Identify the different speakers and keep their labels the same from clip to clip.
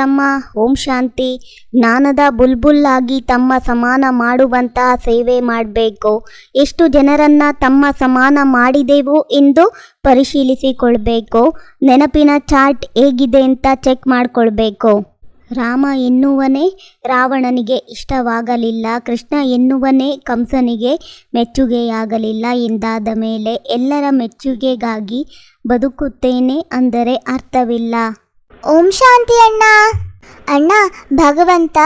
Speaker 1: ತಮ್ಮ ಓಂ ಶಾಂತಿ. ಜ್ಞಾನದ ಬುಲ್ಬುಲ್ಲಾಗಿ ತಮ್ಮ ಸಮಾನ ಮಾಡುವಂತಹ ಸೇವೆ ಮಾಡಬೇಕು. ಎಷ್ಟು ಜನರನ್ನು ತಮ್ಮ ಸಮಾನ ಮಾಡಿದೆವು ಎಂದು ಪರಿಶೀಲಿಸಿಕೊಳ್ಬೇಕು. ನೆನಪಿನ ಚಾರ್ಟ್ ಹೇಗಿದೆ ಅಂತ ಚೆಕ್ ಮಾಡಿಕೊಳ್ಬೇಕು. ರಾಮ ಎನ್ನುವನೇ ರಾವಣನಿಗೆ ಇಷ್ಟವಾಗಲಿಲ್ಲ. ಕೃಷ್ಣ ಎನ್ನುವನೇ ಕಂಸನಿಗೆ ಮೆಚ್ಚುಗೆಯಾಗಲಿಲ್ಲ ಎಂದಾದ ಮೇಲೆ ಎಲ್ಲರ ಮೆಚ್ಚುಗೆಗಾಗಿ ಬದುಕುತ್ತೇನೆ ಅಂದರೆ ಅರ್ಥವಿಲ್ಲ.
Speaker 2: ಓಂ ಶಾಂತಿ ಅಣ್ಣ. ಅಣ್ಣ, ಭಗವಂತ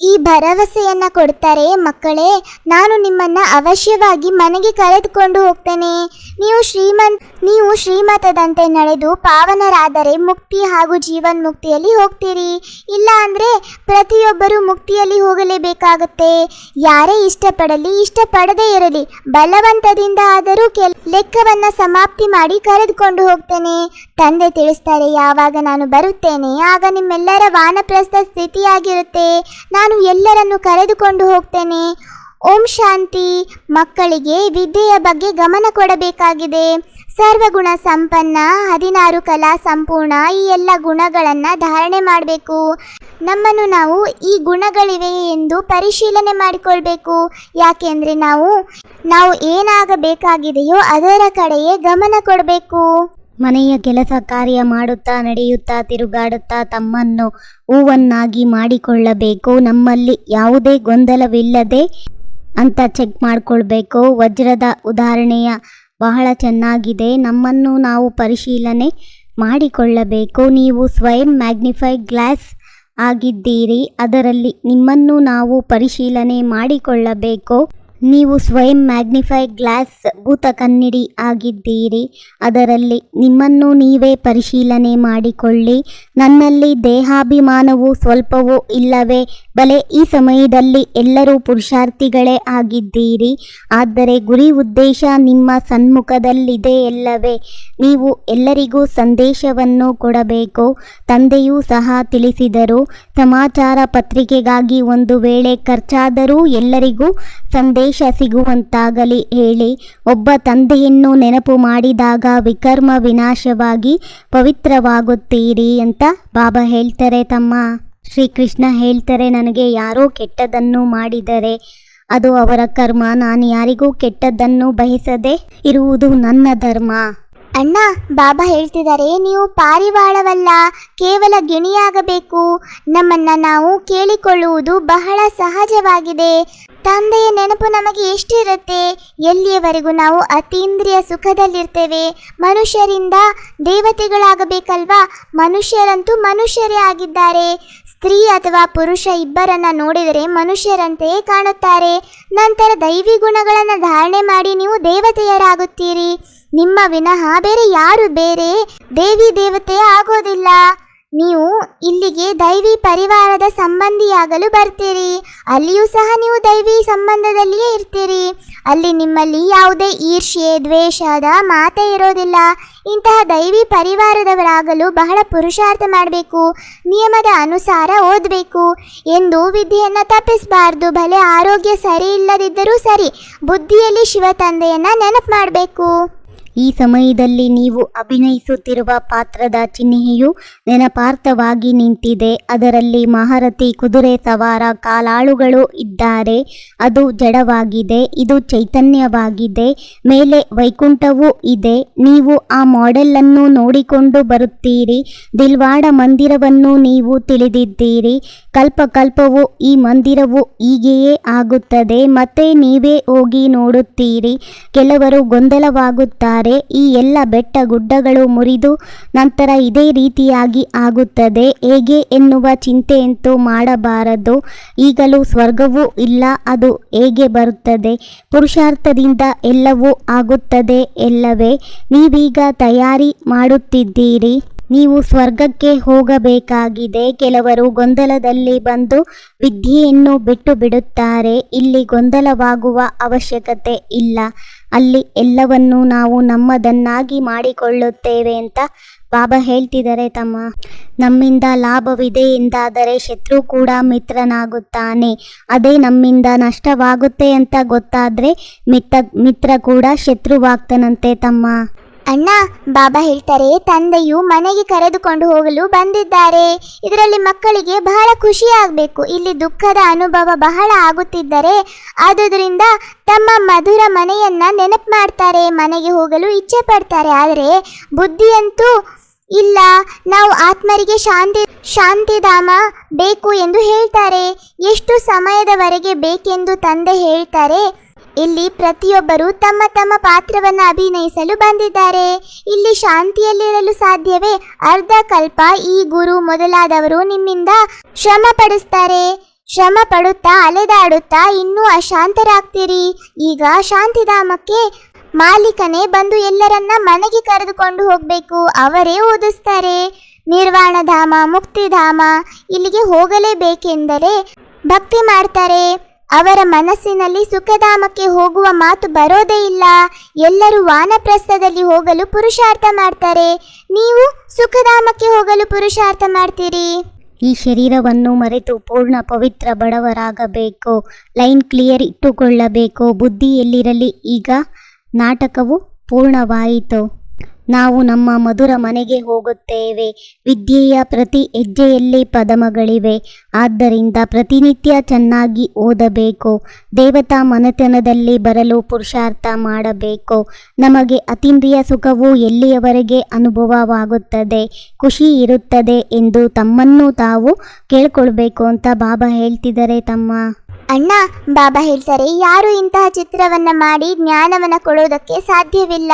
Speaker 2: ಈ ಭರವಸೆಯನ್ನ ಕೊಡ್ತಾರೆ ಮಕ್ಕಳೇ. ನಾನು ನಿಮ್ಮನ್ನ ಅವಶ್ಯವಾಗಿ ಮನೆಗೆ ಕರೆದುಕೊಂಡು ಹೋಗ್ತೇನೆ. ನೀವು ಶ್ರೀಮಂತ್ ನೀವು ಶ್ರೀಮತದಂತೆ ನಡೆದು ಪಾವನರಾದರೆ ಮುಕ್ತಿ ಹಾಗೂ ಜೀವನ್ಮುಕ್ತಿಯಲ್ಲಿ ಹೋಗ್ತೀರಿ. ಇಲ್ಲ ಅಂದ್ರೆ ಪ್ರತಿಯೊಬ್ಬರೂ ಮುಕ್ತಿಯಲ್ಲಿ ಹೋಗಲೇಬೇಕಾಗುತ್ತೆ. ಯಾರೇ ಇಷ್ಟಪಡಲಿ, ಇಷ್ಟಪಡದೇ ಇರಲಿ, ಬಲವಂತದಿಂದ ಆದರೂ ಕೆಲ ಲೆಕ್ಕವನ್ನ ಸಮಾಪ್ತಿ ಮಾಡಿ ಕರೆದುಕೊಂಡು ಹೋಗ್ತೇನೆ. ತಂದೆ ತಿಳಿಸ್ತಾರೆ, ಯಾವಾಗ ನಾನು ಬರುತ್ತೇನೆ, ಆಗ ನಿಮ್ಮೆಲ್ಲರ ವಾನಪ್ರಸ್ಥ ಸ್ಥಿತಿಯಾಗಿರುತ್ತೆ. ನಾನು ಎಲ್ಲರನ್ನು ಕರೆದುಕೊಂಡು ಹೋಗ್ತೇನೆ. ಓಂ ಶಾಂತಿ. ಮಕ್ಕಳಿಗೆ ವಿದ್ಯೆಯ ಬಗ್ಗೆ ಗಮನ ಕೊಡಬೇಕಾಗಿದೆ. ಸರ್ವಗುಣ ಸಂಪನ್ನ, ಹದಿನಾರು ಕಲಾ ಸಂಪೂರ್ಣ ಈ ಎಲ್ಲ ಗುಣಗಳನ್ನು ಧಾರಣೆ ಮಾಡಬೇಕು. ನಮ್ಮನ್ನು ನಾವು ಈ ಗುಣಗಳಿವೆ ಎಂದು ಪರಿಶೀಲನೆ ಮಾಡಿಕೊಳ್ಬೇಕು. ಯಾಕೆಂದರೆ ನಾವು ನಾವು ಏನಾಗಬೇಕಾಗಿದೆಯೋ ಅದರ ಕಡೆಯೇ ಗಮನ ಕೊಡಬೇಕು.
Speaker 1: ಮನೆಯ ಕೆಲಸ ಕಾರ್ಯ ಮಾಡುತ್ತಾ, ನಡೆಯುತ್ತಾ, ತಿರುಗಾಡುತ್ತಾ ತಮ್ಮನ್ನು ಹೂವನ್ನಾಗಿ ಮಾಡಿಕೊಳ್ಳಬೇಕು. ನಮ್ಮಲ್ಲಿ ಯಾವುದೇ ಗೊಂದಲವಿಲ್ಲದೆ ಅಂತ ಚೆಕ್ ಮಾಡಿಕೊಳ್ಬೇಕು. ವಜ್ರದ ಉದಾಹರಣೆಯ ಬಹಳ ಚೆನ್ನಾಗಿದೆ. ನಮ್ಮನ್ನು ನಾವು ಪರಿಶೀಲನೆ ಮಾಡಿಕೊಳ್ಳಬೇಕು. ನೀವು ಸ್ವಯಂ ಮ್ಯಾಗ್ನಿಫೈ ಗ್ಲಾಸ್ ಆಗಿದ್ದೀರಿ. ಅದರಲ್ಲಿ ನಿಮ್ಮನ್ನು ನಾವು ಪರಿಶೀಲನೆ ಮಾಡಿಕೊಳ್ಳಬೇಕು. ನೀವು ಸ್ವಯಂ ಮ್ಯಾಗ್ನಿಫೈ ಗ್ಲಾಸ್ ಭೂತ ಕನ್ನಡಿ ಆಗಿದ್ದೀರಿ. ಅದರಲ್ಲಿ ನಿಮ್ಮನ್ನು ನೀವೇ ಪರಿಶೀಲನೆ ಮಾಡಿಕೊಳ್ಳಿ. ನನ್ನಲ್ಲಿ ದೇಹಾಭಿಮಾನವು ಸ್ವಲ್ಪವೂ ಇಲ್ಲವೇ? ಬಲೆ, ಈ ಸಮಯದಲ್ಲಿ ಎಲ್ಲರೂ ಪುರುಷಾರ್ಥಿಗಳೇ ಆಗಿದ್ದೀರಿ. ಆದರೆ ಗುರಿ ಉದ್ದೇಶ ನಿಮ್ಮ ಸನ್ಮುಖದಲ್ಲಿದೆ ಎಲ್ಲವೇ ನೀವು ಎಲ್ಲರಿಗೂ ಸಂದೇಶವನ್ನು ಕೊಡಬೇಕು. ತಂದೆಯೂ ಸಹ ತಿಳಿಸಿದರು. ಸಮಾಚಾರ ಪತ್ರಿಕೆಗಾಗಿ ಒಂದು ವೇಳೆ ಖರ್ಚಾದರೂ ಎಲ್ಲರಿಗೂ ಸಂದೇಶ ಸಿಗುವಂತಾಗಲಿ ಹೇಳಿ, ಒಬ್ಬ ತಂದೆಯನ್ನು ನೆನಪು ಮಾಡಿದಾಗ ವಿಕರ್ಮ ವಿನಾಶವಾಗಿ ಪವಿತ್ರವಾಗುತ್ತೀರಿ ಅಂತ ಬಾಬಾ ಹೇಳ್ತಾರೆ. ತಮ್ಮ ಶ್ರೀಕೃಷ್ಣ ಹೇಳ್ತಾರೆ, ನನಗೆ ಯಾರೋ ಕೆಟ್ಟದನ್ನು ಮಾಡಿದರೆ ಅದು ಅವರ ಕರ್ಮ. ನಾನು ಯಾರಿಗೂ ಕೆಟ್ಟದ್ದನ್ನು ಬಯಸದೆ ಇರುವುದು ನನ್ನ ಧರ್ಮ.
Speaker 2: ಅಣ್ಣ, ಬಾಬಾ ಹೇಳ್ತಿದ್ದಾರೆ, ನೀವು ಪಾರಿವಾಳವಲ್ಲ, ಕೇವಲ ಗಿಣಿಯಾಗಬೇಕು. ನಮ್ಮನ್ನ ನಾವು ಕೇಳಿಕೊಳ್ಳುವುದು ಬಹಳ ಸಹಜವಾಗಿದೆ. ತಂದೆಯ ನೆನಪು ನಮಗೆ ಎಷ್ಟಿರುತ್ತೆ? ಎಲ್ಲಿಯವರೆಗೂ ನಾವು ಅತೀಂದ್ರಿಯ ಸುಖದಲ್ಲಿರ್ತೇವೆ? ಮನುಷ್ಯರಿಂದ ದೇವತೆಗಳಾಗಬೇಕಲ್ವಾ? ಮನುಷ್ಯರಂತೂ ಮನುಷ್ಯರೇ ಆಗಿದ್ದಾರೆ. ಸ್ತ್ರೀ ಅಥವಾ ಪುರುಷ ಇಬ್ಬರನ್ನ ನೋಡಿದರೆ ಮನುಷ್ಯರಂತೆಯೇ ಕಾಣುತ್ತಾರೆ. ನಂತರ ದೈವಿ ಗುಣಗಳನ್ನು ಧಾರಣೆ ಮಾಡಿ ನೀವು ದೇವತೆಯರಾಗುತ್ತೀರಿ. ನಿಮ್ಮ ವಿನಃ ಬೇರೆ ಯಾರು ಬೇರೆ? ದೇವಿ ದೇವತೆ ಆಗೋದಿಲ್ಲ. ನೀವು ಇಲ್ಲಿಗೆ ದೈವಿ ಪರಿವಾರದ ಸಂಬಂಧಿಯಾಗಲು ಬರ್ತೀರಿ. ಅಲ್ಲಿಯೂ ಸಹ ನೀವು ದೈವಿ ಸಂಬಂಧದಲ್ಲಿಯೇ ಇರ್ತೀರಿ. ಅಲ್ಲಿ ನಿಮ್ಮಲ್ಲಿ ಯಾವುದೇ ಈರ್ಷ್ಯೆ ದ್ವೇಷದ ಮಾತೇ ಇರೋದಿಲ್ಲ. ಇಂತಹ ದೈವಿ ಪರಿವಾರದವರಾಗಲು ಬಹಳ ಪುರುಷಾರ್ಥ ಮಾಡಬೇಕು. ನಿಯಮದ ಅನುಸಾರ ಓದಬೇಕು. ಎಂದು ವಿದ್ಯೆಯನ್ನು ತಪ್ಪಿಸಬಾರ್ದು. ಭಲೆ ಆರೋಗ್ಯ ಸರಿ ಇಲ್ಲದಿದ್ದರೂ ಸರಿ ಬುದ್ಧಿಯಲ್ಲಿ ಶಿವ ತಂದೆಯನ್ನು ನೆನಪು ಮಾಡಬೇಕು.
Speaker 1: ಈ ಸಮಯದಲ್ಲಿ ನೀವು ಅಭಿನಯಿಸುತ್ತಿರುವ ಪಾತ್ರದ ಚಿಹ್ನೆಯು ನೆನಪಾರ್ಥವಾಗಿ ನಿಂತಿದೆ. ಅದರಲ್ಲಿ ಮಹಾರಥಿ ಕುದುರೆ ಸವಾರ ಕಾಲಾಳುಗಳು ಇದ್ದಾರೆ. ಅದು ಜಡವಾಗಿದೆ, ಇದು ಚೈತನ್ಯವಾಗಿದೆ, ಮೇಲೆ ವೈಕುಂಠವೂ ಇದೆ. ನೀವು ಆ ಮಾಡೆಲ್ಲನ್ನು ನೋಡಿಕೊಂಡು ಬರುತ್ತೀರಿ. ದಿಲ್ವಾಡ ಮಂದಿರವನ್ನು ನೀವು ತಿಳಿದಿದ್ದೀರಿ. ಕಲ್ಪ ಕಲ್ಪವು ಈ ಮಂದಿರವು ಹೀಗೆಯೇ ಆಗುತ್ತದೆ. ಮತ್ತೆ ನೀವೇ ಹೋಗಿ ನೋಡುತ್ತೀರಿ. ಕೆಲವರು ಗೊಂದಲವಾಗುತ್ತಾರೆ. ಈ ಎಲ್ಲ ಬೆಟ್ಟ ಗುಡ್ಡಗಳು ಮುರಿದು ನಂತರ ಇದೇ ರೀತಿಯಾಗಿ ಆಗುತ್ತದೆ. ಹೇಗೆ ಎನ್ನುವ ಚಿಂತೆಯಂತೂ ಮಾಡಬಾರದು. ಈಗಲೂ ಸ್ವರ್ಗವೂ ಇಲ್ಲ. ಅದು ಹೇಗೆ ಬರುತ್ತದೆ? ಪುರುಷಾರ್ಥದಿಂದ ಎಲ್ಲವೂ ಆಗುತ್ತದೆ ಎಲ್ಲವೇ ನೀವೀಗ ತಯಾರಿ ಮಾಡುತ್ತಿದ್ದೀರಿ. ನೀವು ಸ್ವರ್ಗಕ್ಕೆ ಹೋಗಬೇಕಾಗಿದೆ. ಕೆಲವರು ಗೊಂದಲದಲ್ಲಿ ಬಂದು ವಿದ್ಯೆಯನ್ನು ಬಿಟ್ಟು ಬಿಡುತ್ತಾರೆ. ಇಲ್ಲಿ ಗೊಂದಲವಾಗುವ ಅವಶ್ಯಕತೆ ಇಲ್ಲ. ಅಲ್ಲಿ ಎಲ್ಲವನ್ನೂ ನಾವು ನಮ್ಮದನ್ನಾಗಿ ಮಾಡಿಕೊಳ್ಳುತ್ತೇವೆ ಅಂತ ಬಾಬಾ ಹೇಳ್ತಿದ್ದಾರೆ ತಮ್ಮ. ನಮ್ಮಿಂದ ಲಾಭವಿದೆ ಎಂದಾದರೆ ಶತ್ರು ಕೂಡ ಮಿತ್ರನಾಗುತ್ತಾನೆ. ಅದೇ ನಮ್ಮಿಂದ ನಷ್ಟವಾಗುತ್ತೆ ಅಂತ ಗೊತ್ತಾದರೆ ಮಿತ್ರ ಮಿತ್ರ ಕೂಡ ಶತ್ರುವಾಗ್ತಾನಂತೆ ತಮ್ಮ.
Speaker 2: ಅಣ್ಣ, ಬಾಬಾ ಹೇಳ್ತಾರೆ, ತಂದೆಯು ಮನೆಗೆ ಕರೆದುಕೊಂಡು ಹೋಗಲು ಬಂದಿದ್ದಾರೆ. ಇದರಲ್ಲಿ ಮಕ್ಕಳಿಗೆ ಬಹಳ ಖುಷಿ ಆಗಬೇಕು. ಇಲ್ಲಿ ದುಃಖದ ಅನುಭವ ಬಹಳ ಆಗುತ್ತಿದ್ದರೆ, ಆದುದರಿಂದ ತಮ್ಮ ಮಧುರ ಮನೆಯನ್ನ ನೆನಪು ಮಾಡ್ತಾರೆ, ಮನೆಗೆ ಹೋಗಲು ಇಚ್ಛೆ ಪಡ್ತಾರೆ. ಆದರೆ, ಬುದ್ಧಿಯಂತೂ ಇಲ್ಲ. ನಾವು ಆತ್ಮರಿಗೆ ಶಾಂತಿ, ಶಾಂತಿಧಾಮ ಬೇಕು ಎಂದು ಹೇಳ್ತಾರೆ. ಎಷ್ಟು ಸಮಯದವರೆಗೆ ಬೇಕೆಂದು ತಂದೆ ಹೇಳ್ತಾರೆ. ಇಲ್ಲಿ ಪ್ರತಿಯೊಬ್ಬರು ತಮ್ಮ ತಮ್ಮ ಪಾತ್ರವನ್ನು ಅಭಿನಯಿಸಲು ಬಂದಿದ್ದಾರೆ. ಇಲ್ಲಿ ಶಾಂತಿಯಲ್ಲಿರಲು ಸಾಧ್ಯವೇ? ಅರ್ಧ ಕಲ್ಪ ಈ ಗುರು ಮೊದಲಾದವರು ನಿಮ್ಮಿಂದ ಶ್ರಮ ಪಡಿಸ್ತಾರೆ. ಶ್ರಮ ಪಡುತ್ತಾ, ಅಲೆದಾಡುತ್ತಾ ಇನ್ನೂ ಅಶಾಂತರಾಗ್ತೀರಿ. ಈಗ ಶಾಂತಿಧಾಮಕ್ಕೆ ಮಾಲೀಕನೇ ಬಂದು ಎಲ್ಲರನ್ನ ಮನೆಗೆ ಕರೆದುಕೊಂಡು ಹೋಗಬೇಕು. ಅವರೇ ಓದಿಸ್ತಾರೆ. ನಿರ್ವಾಣಧಾಮ, ಮುಕ್ತಿಧಾಮ, ಇಲ್ಲಿಗೆ ಹೋಗಲೇಬೇಕೆಂದರೆ ಭಕ್ತಿ ಮಾಡ್ತಾರೆ. ಅವರ ಮನಸ್ಸಿನಲ್ಲಿ ಸುಖಧಾಮಕ್ಕೆ ಹೋಗುವ ಮಾತು ಬರೋದೇ ಇಲ್ಲ. ಎಲ್ಲರೂ ವಾನಪ್ರಸ್ಥದಲ್ಲಿ ಹೋಗಲು ಪುರುಷಾರ್ಥ ಮಾಡ್ತಾರೆ. ನೀವು ಸುಖಧಾಮಕ್ಕೆ ಹೋಗಲು ಪುರುಷಾರ್ಥ ಮಾಡ್ತೀರಿ.
Speaker 1: ಈ ಶರೀರವನ್ನು ಮರೆತು ಪೂರ್ಣ ಪವಿತ್ರ ಬಡವರಾಗಬೇಕು. ಲೈನ್ ಕ್ಲಿಯರ್ ಇಟ್ಟುಕೊಳ್ಳಬೇಕು. ಬುದ್ಧಿ ಎಲ್ಲಿರಲಿ ಈಗ ನಾಟಕವು ಪೂರ್ಣವಾಯಿತು. ನಾವು ನಮ್ಮ ಮಧುರ ಮನೆಗೆ ಹೋಗುತ್ತೇವೆ. ವಿದ್ಯೆಯ ಪ್ರತಿ ಹೆಜ್ಜೆಯಲ್ಲಿ ಪದಮಗಳಿವೆ. ಆದ್ದರಿಂದ ಪ್ರತಿನಿತ್ಯ ಚೆನ್ನಾಗಿ ಓದಬೇಕು. ದೇವತಾ ಮನೆತನದಲ್ಲಿ ಬರಲು ಪುರುಷಾರ್ಥ ಮಾಡಬೇಕು. ನಮಗೆ ಅತೀಂದ್ರಿಯ ಸುಖವು ಎಲ್ಲಿಯವರೆಗೆ ಅನುಭವವಾಗುತ್ತದೆ, ಖುಷಿ ಇರುತ್ತದೆ ಎಂದು ತಮ್ಮನ್ನು ತಾವು ಕೇಳಿಕೊಳ್ಬೇಕು ಅಂತ ಬಾಬಾ ಹೇಳ್ತಿದ್ದಾರೆ ತಮ್ಮ.
Speaker 2: ಅಣ್ಣ, ಬಾಬಾ ಹೇಳ್ತಾರೆ, ಯಾರು ಇಂತಹ ಚಿತ್ರವನ್ನ ಮಾಡಿ ಜ್ಞಾನವನ್ನ ಕೊಡೋದಕ್ಕೆ ಸಾಧ್ಯವಿಲ್ಲ.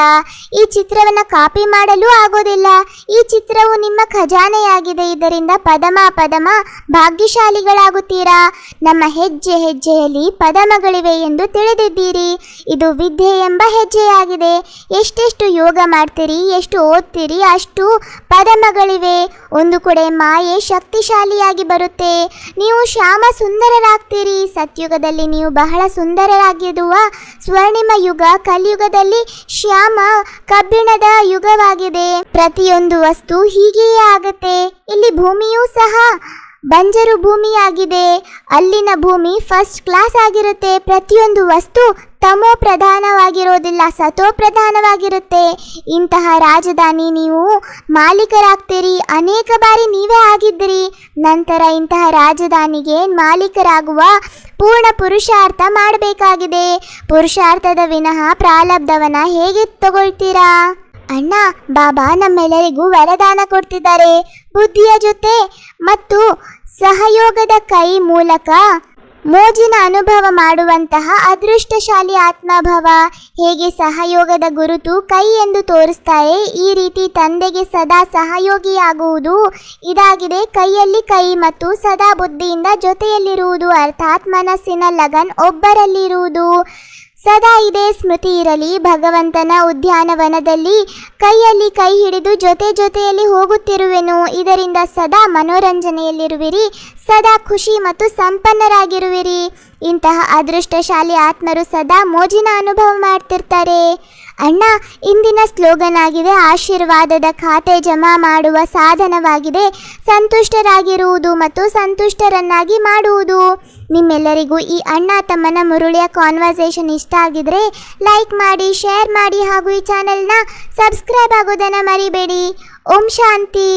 Speaker 2: ಈ ಚಿತ್ರವನ್ನ ಕಾಪಿ ಮಾಡಲು ಆಗೋದಿಲ್ಲ. ಈ ಚಿತ್ರವು ನಿಮ್ಮ ಖಜಾನೆಯಾಗಿದೆ. ಇದರಿಂದ ಪದಮ ಪದಮ ಭಾಗ್ಯಶಾಲಿಗಳಾಗುತ್ತೀರಾ? ನಮ್ಮ ಹೆಜ್ಜೆ ಹೆಜ್ಜೆಯಲ್ಲಿ ಪದಮಗಳಿವೆ ಎಂದು ತಿಳಿದಿದ್ದೀರಿ. ಇದು ವಿದ್ಯೆ ಎಂಬ ಹೆಜ್ಜೆಯಾಗಿದೆ. ಎಷ್ಟೆಷ್ಟು ಯೋಗ ಮಾಡ್ತೀರಿ, ಎಷ್ಟು ಓದ್ತೀರಿ, ಅಷ್ಟು ಪದಮಗಳಿವೆ. ಒಂದು ಕಡೆ ಮಾಯೆ ಶಕ್ತಿಶಾಲಿಯಾಗಿ ಬರುತ್ತೆ. ನೀವು ಶ್ಯಾಮ ಸುಂದರರಾಗ್ತೀರಿ ಸತ್ಯುಗದಲ್ಲಿ ನೀವು ಬಹಳ ಸುಂದರರಾಗಿರುವ ಸ್ವರ್ಣಿಮ ಯುಗ ಕಲಿಯುಗದಲ್ಲಿ ಶ್ಯಾಮ ಕಬ್ಬಿಣದ ಯುಗವಾಗಿದೆ. ಪ್ರತಿಯೊಂದು ವಸ್ತು ಹೀಗೆಯೇ ಆಗುತ್ತೆ. ಇಲ್ಲಿ ಭೂಮಿಯೂ ಸಹ ಬಂಜರು ಭೂಮಿಯಾಗಿದೆ. ಅಲ್ಲಿನ ಭೂಮಿ ಫಸ್ಟ್ ಕ್ಲಾಸ್ ಆಗಿರುತ್ತೆ. ಪ್ರತಿಯೊಂದು ವಸ್ತು ತಮೋ ಪ್ರಧಾನವಾಗಿರೋದಿಲ್ಲ, ಸತೋ ಪ್ರಧಾನವಾಗಿರುತ್ತೆ. ಇಂತಹ ರಾಜಧಾನಿ ನೀವು ಮಾಲೀಕರಾಗ್ತೀರಿ, ಅನೇಕ ಬಾರಿ ನೀವೇ ಆಗಿದ್ದೀರಿ. ನಂತರ ಇಂತಹ ರಾಜಧಾನಿಗೆ ಮಾಲೀಕರಾಗುವ ಪೂರ್ಣ ಪುರುಷಾರ್ಥ ಮಾಡಬೇಕಾಗಿದೆ. ಪುರುಷಾರ್ಥದ ವಿನಃ ಪ್ರಾಲಬ್ಧವನ್ನ ಹೇಗೆ ತಗೊಳ್ತೀರಾ? ಅಣ್ಣ, ಬಾಬಾ ನಮ್ಮೆಲ್ಲರಿಗೂ ವರದಾನ ಕೊಡ್ತಿದ್ದಾರೆ. ಬುದ್ಧಿಯ ಜೊತೆ ಮತ್ತು ಸಹಯೋಗದ ಕೈ ಮೂಲಕ ಮೋಜಿನ ಅನುಭವ ಮಾಡುವಂತಹ ಅದೃಷ್ಟಶಾಲಿ ಆತ್ಮಭವ ಹೇಗೆ ಸಹಯೋಗದ ಗುರುತು ಕೈ ಎಂದು ತೋರಿಸ್ತಾರೆ, ಈ ರೀತಿ ತಂದೆಗೆ ಸದಾ ಸಹಯೋಗಿಯಾಗುವುದು ಇದಾಗಿದೆ. ಕೈಯಲ್ಲಿ ಕೈ ಮತ್ತು ಸದಾ ಬುದ್ಧಿಯಿಂದ ಜೊತೆಯಲ್ಲಿರುವುದು ಅರ್ಥಾತ್ ಮನಸ್ಸಿನ ಲಗನ್ ಒಬ್ಬರಲ್ಲಿರುವುದು. ಸದಾ ಇದೇ ಸ್ಮೃತಿ ಇರಲಿ, ಭಗವಂತನ ಉದ್ಯಾನವನದಲ್ಲಿ ಕೈಯಲ್ಲಿ ಕೈ ಹಿಡಿದು ಜೊತೆ ಜೊತೆಯಲ್ಲಿ ಹೋಗುತ್ತಿರುವೆನು. ಇದರಿಂದ ಸದಾ ಮನೋರಂಜನೆಯಲ್ಲಿರುವಿರಿ. ಸದಾ ಖುಷಿ ಮತ್ತು ಸಂಪನ್ನರಾಗಿರುವಿರಿ. ಇಂತಹ ಅದೃಷ್ಟಶಾಲಿ ಆತ್ಮರು ಸದಾ ಮೋಜಿನ ಅನುಭವ ಮಾಡ್ತಿರ್ತಾರೆ. ಅಣ್ಣ, ಇಂದಿನ ಸ್ಲೋಗನ್ ಆಗಿದೆ ಆಶೀರ್ವಾದದ ಖಾತೆ ಜಮಾ ಮಾಡುವ ಸಾಧನವಾಗಿದೆ. ಸಂತುಷ್ಟರಾಗಿರುವುದು ಮತ್ತು ಸಂತುಷ್ಟರನ್ನಾಗಿ ಮಾಡುವುದು. ನಿಮ್ಮೆಲ್ಲರಿಗೂ ಈ ಅಣ್ಣ ತಮ್ಮನ ಮುರುಳಿಯ ಕಾನ್ವರ್ಸೇಷನ್ ಇಷ್ಟ ಆಗಿದ್ರೆ ಲೈಕ್ ಮಾಡಿ ಶೇರ್ ಮಾಡಿ ಹಾಗೂ ಈ ಚಾನೆಲ್ನ ಸಬ್ಸ್ಕ್ರೈಬ್ ಆಗೋದನ್ನು ಮರಿಬೇಡಿ. ಓಂ ಶಾಂತಿ.